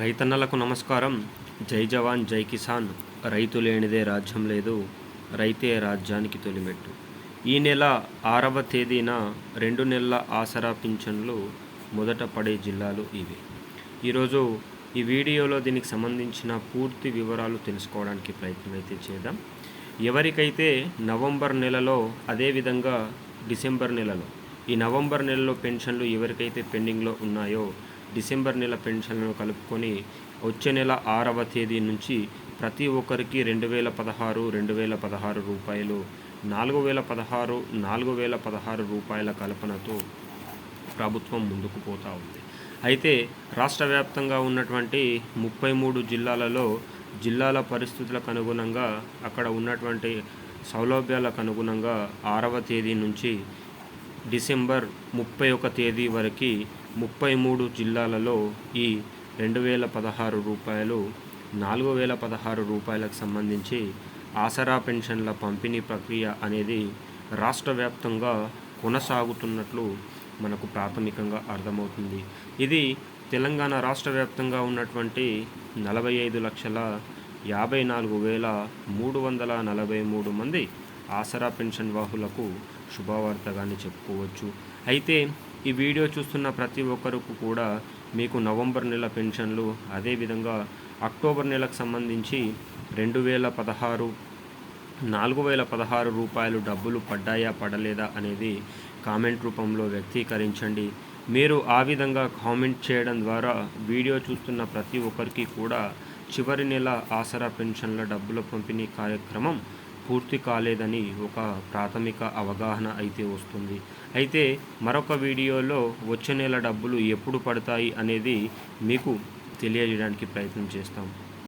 రైతన్నలకు నమస్కారం. జై జవాన్ జై కిసాన్. రైతు లేనిదే రాజ్యం లేదు. రైతే రాజ్యానికి తొలిమెట్టు. ఈ నెల ఆరవ తేదీన రెండు నెలల ఆసరా పింఛన్లు మొదట పడే జిల్లాలు ఇవి. ఈరోజు ఈ వీడియోలో దీనికి సంబంధించిన పూర్తి వివరాలు తెలుసుకోవడానికి ప్రయత్నం అయితే చేద్దాం. ఎవరికైతే నవంబర్ నెలలో అదేవిధంగా డిసెంబర్ నెలలో ఈ నవంబర్ నెలలో పెన్షన్లు ఎవరికైతే పెండింగ్లో ఉన్నాయో డిసెంబర్ నెల పెన్షన్లను కలుపుకొని వచ్చే నెల ఆరవ తేదీ నుంచి ప్రతి ఒక్కరికి రెండు వేల పదహారు రెండు వేల పదహారు రూపాయలు నాలుగు వేల పదహారు నాలుగు వేల పదహారు రూపాయల కల్పనతో ప్రభుత్వం ముందుకు పోతూ ఉంది. అయితే రాష్ట్ర వ్యాప్తంగా ఉన్నటువంటి ముప్పై మూడు జిల్లాలలో జిల్లాల పరిస్థితులకు అనుగుణంగా అక్కడ ఉన్నటువంటి సౌలభ్యాలకు అనుగుణంగా ఆరవ తేదీ నుంచి డిసెంబర్ ముప్పై ఒక తేదీ వరకు ముప్పై మూడు జిల్లాలలో ఈ రెండు వేల పదహారు రూపాయలు నాలుగు వేల పదహారు రూపాయలకు సంబంధించి ఆసరా పెన్షన్ల పంపిణీ ప్రక్రియ అనేది రాష్ట్ర వ్యాప్తంగా కొనసాగుతున్నట్లు మనకు ప్రాథమికంగా అర్థమవుతుంది. ఇది తెలంగాణ రాష్ట్ర వ్యాప్తంగా ఉన్నటువంటి నలభై ఐదు లక్షల యాభై నాలుగు వేల మూడు వందల నలభై మూడు మంది ఆసరా పెన్షన్ వాహులకు శుభవార్తగానే చెప్పుకోవచ్చు. అయితే ఈ వీడియో చూస్తున్న ప్రతి ఒక్కరికి కూడా మీకు నవంబర్ నెల పెన్షన్లు అదేవిధంగా అక్టోబర్ నెలకు సంబంధించి రెండు వేల పదహారు నాలుగు వేల పదహారు రూపాయలు డబ్బులు పడ్డాయా పడలేదా అనేది కామెంట్ రూపంలో వ్యక్తీకరించండి. మీరు ఆ విధంగా కామెంట్ చేయడం ద్వారా వీడియో చూస్తున్న ప్రతి ఒక్కరికి కూడా చివరి నెల ఆసరా పెన్షన్ల డబ్బుల పంపిణీ కార్యక్రమం పూర్తి కాలేదని ఒక ప్రాథమిక అవగాహన అయితే వస్తుంది. అయితే మరొక వీడియోలో వచ్చే నెల డబ్బులు ఎప్పుడు పడతాయి అనేది మీకు తెలియజేయడానికి ప్రయత్నం చేస్తాం.